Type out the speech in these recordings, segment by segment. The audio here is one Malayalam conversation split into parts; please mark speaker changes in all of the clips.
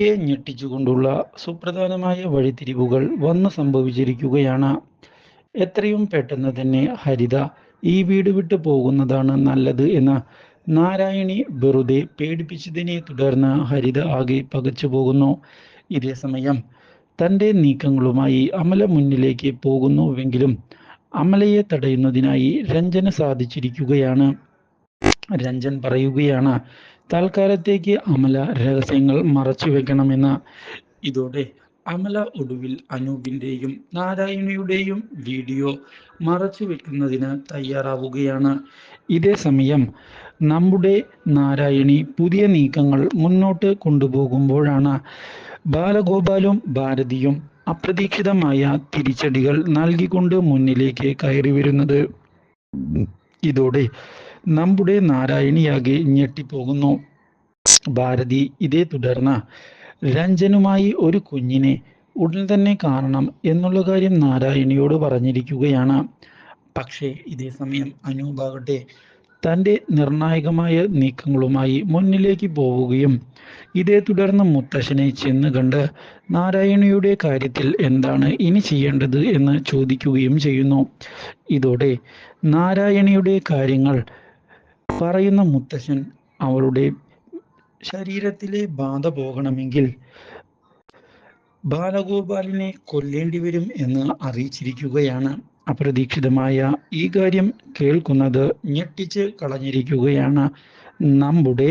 Speaker 1: യെ ഞെട്ടിച്ചുകൊണ്ടുള്ള സുപ്രധാനമായ വഴിത്തിരിവുകൾ വന്നു സംഭവിച്ചിരിക്കുകയാണ്. എത്രയും പെട്ടെന്ന് തന്നെ ഹരിത ഈ വീട് വിട്ടു പോകുന്നതാണ് നല്ലത് എന്ന് നാരായണി വെറുതെ പേടിപ്പിച്ചതിനെ തുടർന്ന് ഹരിത ആകെ പകച്ചു പോകുന്നു. ഇതേ സമയം തന്റെ നീക്കങ്ങളുമായി അമല മുന്നിലേക്ക് പോകുന്നുവെങ്കിലും അമലയെ തടയുന്നതിനായി രഞ്ജന സാധിച്ചിരിക്കുകയാണ്. രഞ്ജൻ പറയുകയാണ് തൽക്കാലത്തേക്ക് അമല രഹസ്യങ്ങൾ മറച്ചു വെക്കണമെന്ന് ഇതോടെ അമല ഒടുവിൽ അനൂപിന്റെയും നാരായണിയുടെയും വീഡിയോ മറച്ചു വെക്കുന്നതിന് തയ്യാറാവുകയാണ്. ഇതേ സമയം നമ്മുടെ നാരായണി പുതിയ നീക്കങ്ങൾ മുന്നോട്ട് കൊണ്ടുപോകുമ്പോഴാണ് ബാലഗോപാലും ഭാരതിയും അപ്രതീക്ഷിതമായ തിരിച്ചടികൾ നൽകിക്കൊണ്ട് മുന്നിലേക്ക് കയറി വരുന്നത്. ഇതോടെ നമ്മുടെ നാരായണിയാകെ ഞെട്ടിപ്പോകുന്നു. ഭാരതി ഇതേ തുടർന്ന് രഞ്ജനുമായി ഒരു കുഞ്ഞിനെ ഉടൻ തന്നെ കാണണം എന്നുള്ള കാര്യം നാരായണിയോട് പറഞ്ഞിരിക്കുകയാണ്. പക്ഷേ ഇതേ സമയം അനൂപാകട്ടെ തന്റെ നിർണായകമായ നീക്കങ്ങളുമായി മുന്നിലേക്ക് പോവുകയും ഇതേ തുടർന്ന് മുത്തശ്ശനെ ചെന്ന് കണ്ട് നാരായണിയുടെ കാര്യത്തിൽ എന്താണ് ഇനി ചെയ്യേണ്ടത് എന്ന് ചോദിക്കുകയും ചെയ്യുന്നു. ഇതോടെ നാരായണിയുടെ കാര്യങ്ങൾ പറയുന്ന മുത്തശ്ശൻ അവളുടെ ശരീരത്തിലെ ബാധ പോകണമെങ്കിൽ ബാലഗോപാലിനെ കൊല്ലേണ്ടി വരും എന്ന് അറിയിച്ചിരിക്കുകയാണ്. അപ്രതീക്ഷിതമായ ഈ കാര്യം കേൾക്കുന്നത് ഞെട്ടിച്ച് കളഞ്ഞിരിക്കുകയാണ്. നമ്മുടെ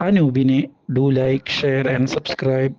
Speaker 1: അനൂപിനെ do like share and subscribe